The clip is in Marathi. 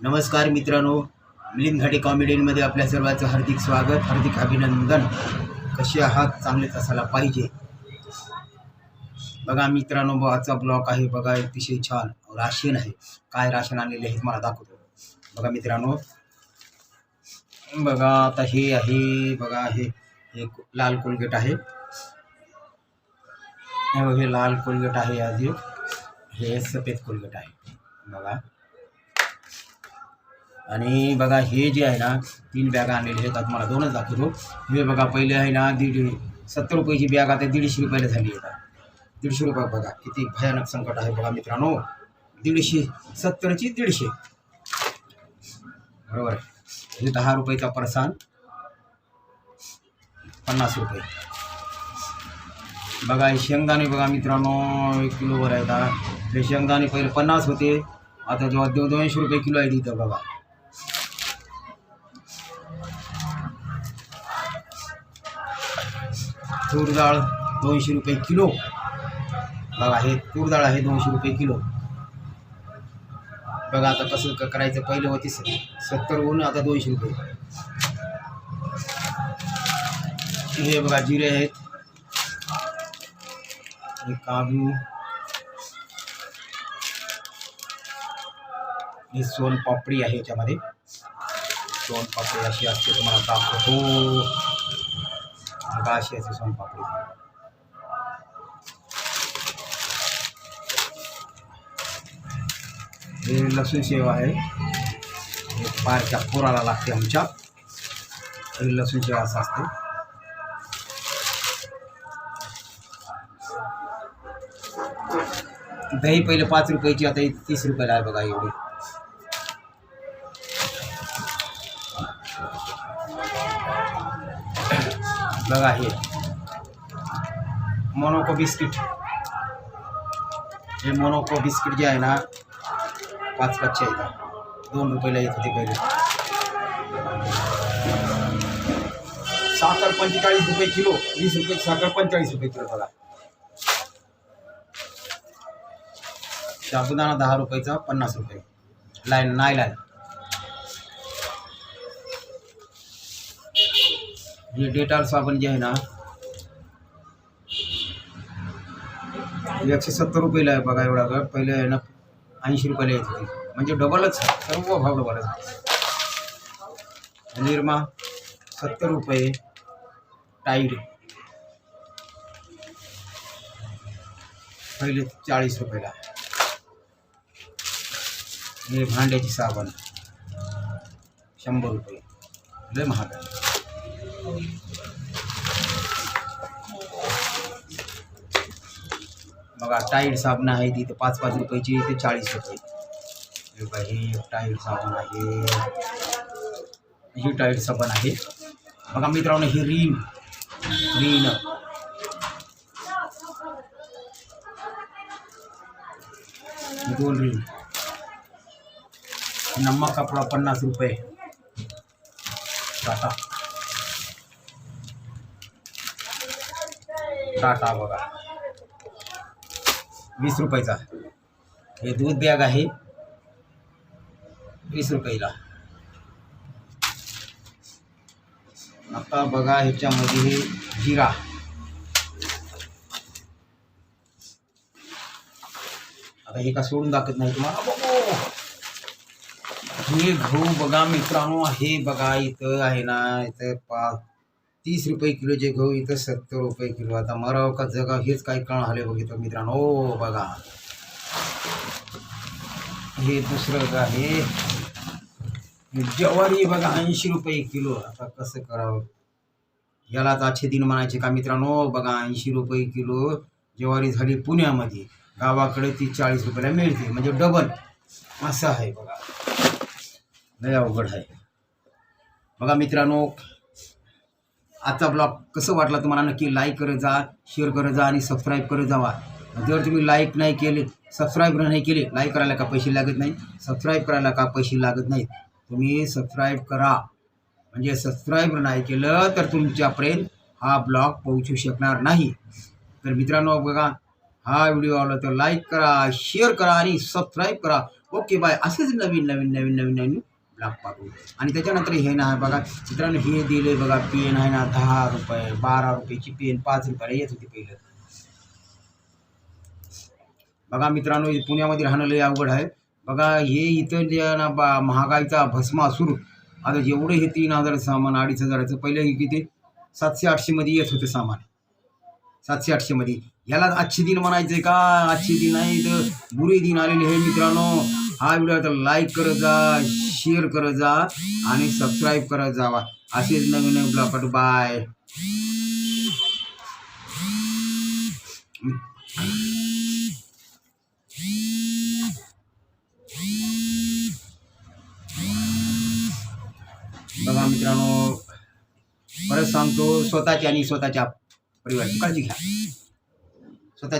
नमस्कार मित्रांनो मिलिंद घाटे कॉमेडियनमध्ये आपल्या सर्वांचं हार्दिक स्वागत हार्दिक अभिनंदन. कसे आहात? चांगलेच असायला पाहिजे. बघा मित्रांनो आजचा ब्लॉग आहे बघा अतिशय छान. राशन आहे. काय राशन आणलेले आहे मला दाखवतो. बघा मित्रांनो. बघा आता हे आहे बघा हे हे लाल कोलगेट आहे. हे हे लाल कोलगेट आहे आधी हे सफेद कोलगेट आहे. बघा. आणि बघा हे जे आहे ना तीन बॅगा आणलेले आहेत. आता मला दोनच दाखवतो. हे बघा पहिले आहे ना दीड सत्तर रुपयाची बॅग आता दीडशे रुपयाला झाली आहे. आता दीडशे रुपये बघा किती भयानक संकट आहे बघा मित्रांनो. दीडशे सत्तरची दीडशे. बरोबर हे दहा रुपयाचा परसान पन्नास रुपये. बघा हे शेंगदाणे बघा मित्रांनो एक किलोवर आहे आता हे शेंगदाणे पहिले पन्नास होते. आता जेव्हा दोनशे रुपये किलो आहे इथं बघा. तूर डाळ दोनशे रुपये किलो. बघा हे तूर डाळ आहे दोनशे रुपये किलो. बघा आता कसं क- करायचं? पहिले होती सत्तर ऊन आता दोनशे रुपये. हे बघा जिरे आहेत. हे काजू. ही सोनपापडी आहे याच्यामध्ये. सोनपापडी अशी असते तुम्हाला दाखवतो. आता अशी असते सोनपापडी हे लसूण शेव आहे. हे पारच्या पोराला लागते आमच्या. हे लसूण शेव असं असते. दही पहिले पाच रुपयाची आता तीस रुपयाला आहे बघा एवढी. बघा हे मोनोको बिस्किट हे मोनोको बिस्किट जे आहे ना पाच पाचशे आहेत. दोन रुपयाला येत होते पहिले. साखर पंचेचाळीस रुपये किलो वीस रुपये साखर पंचेचाळीस रुपये किलो बघा. साबुदाणा दहा रुपयाचा पन्नास रुपये. लाईन नाही लाईन हे डेटॉल साबण जे आहे ना एकशे सत्तर रुपयाला आहे बघा एवढा का पहिले आहे ना ऐंशी रुपयाला येत होती. म्हणजे डबलच सर्व भाव डबलच निर्मा सत्तर रुपये. टाईड पहिले चाळीस रुपयाला हे भांड्याची साबण शंभर रुपये. लय महाग आहे. बघा टाईल साबण आहे तिथे पाच पाच रुपयाची ते चाळीस रुपये. हे बघा साबण आहे. ही टाईल साबण आहे. बघा मित्रांनो ही रीन. रीन. दोन रीन. नमक कपडा पन्नास रुपये. टाटा टाटा बघा. वीस रुपयाचा. हे दूध बॅग आहे. वीस रुपयाला. आता बघा ह्याच्यामध्ये हे जिरा. आता हे का सोडून दाखवत नाही तुम्हाला? अबो! हे गहू बघा मित्रांनो हे बघा इथं आहे ना इथं पा तीस रुपये किलोचे गहू इथं सत्तर रुपये किलो. आता मराव का जगाव हेच काय कळ आले बघितलं मित्रांनो. ओ बघा. हे दुसरं आहे. ज्वारी बघा ऐंशी रुपये किलो. आता कसं करावं? यालाच आजचे दिन म्हणायचे का मित्रांनो? बघा ऐंशी रुपये किलो ज्वारी झाली पुण्यामध्ये. गावाकडे ती चाळीस रुपयाला मिळते. म्हणजे डबल असं आहे बघा. लय अवघड आहे. बघा मित्रांनो आजचा ब्लॉग कसं वाटला तुम्हाला? नक्की लाईक करत जा शेअर करत जा आणि सबस्क्राईब करत जावा. जर तुम्ही लाईक नाही केले सबस्क्राईब नाही केले लाईक करायला का पैसे लागत नाही सबस्क्राईब करायला का पैसे लागत नाहीत? तुम्ही सबस्क्राईब करा. म्हणजे सबस्क्राईब नाही केलं तर तुमच्यापर्यंत हा ब्लॉग पोहोचू शकणार नाही. तर मित्रांनो बघा हा व्हिडिओ आवडला तर लाईक करा शेअर करा आणि सबस्क्राईब करा. ओके बाय असेच नवीन नवीन नवीन नवीन नवीन ब्लॉग पाठवू आणि त्याच्यानंतर हे ना बघा मित्रांनो हे दिले बघा पेन आहे ना दहा रुपये बारा रुपयाची पेन पाच रुपयाला येत होती पहिलं. बघा मित्रांनो पुण्यामध्ये राहणं लय अवघड आहे. बघा हे इथं जे ना बा महागाईचा भस्मासूर आता जेवढे हे तीन हजार सामान अडीच हजाराचं पहिले हे किती? सातशे आठशेमध्ये येत होतं सामान. सातशे आठशेमध्ये याला आजचे दिन म्हणायचे का? आजचे दिन नाही तर बुरे दिन आलेले हे मित्रांनो. हा व्हिडिओ तर लाईक करत जा शेअर करत जा आणि सबस्क्राईब करत जावा. असेच नवीन नवीन बाय बघा मित्रांनो परत सांगतो स्वतःची आणि स्वतःच्या परिवाराची. काळजी घ्या. स्वतःची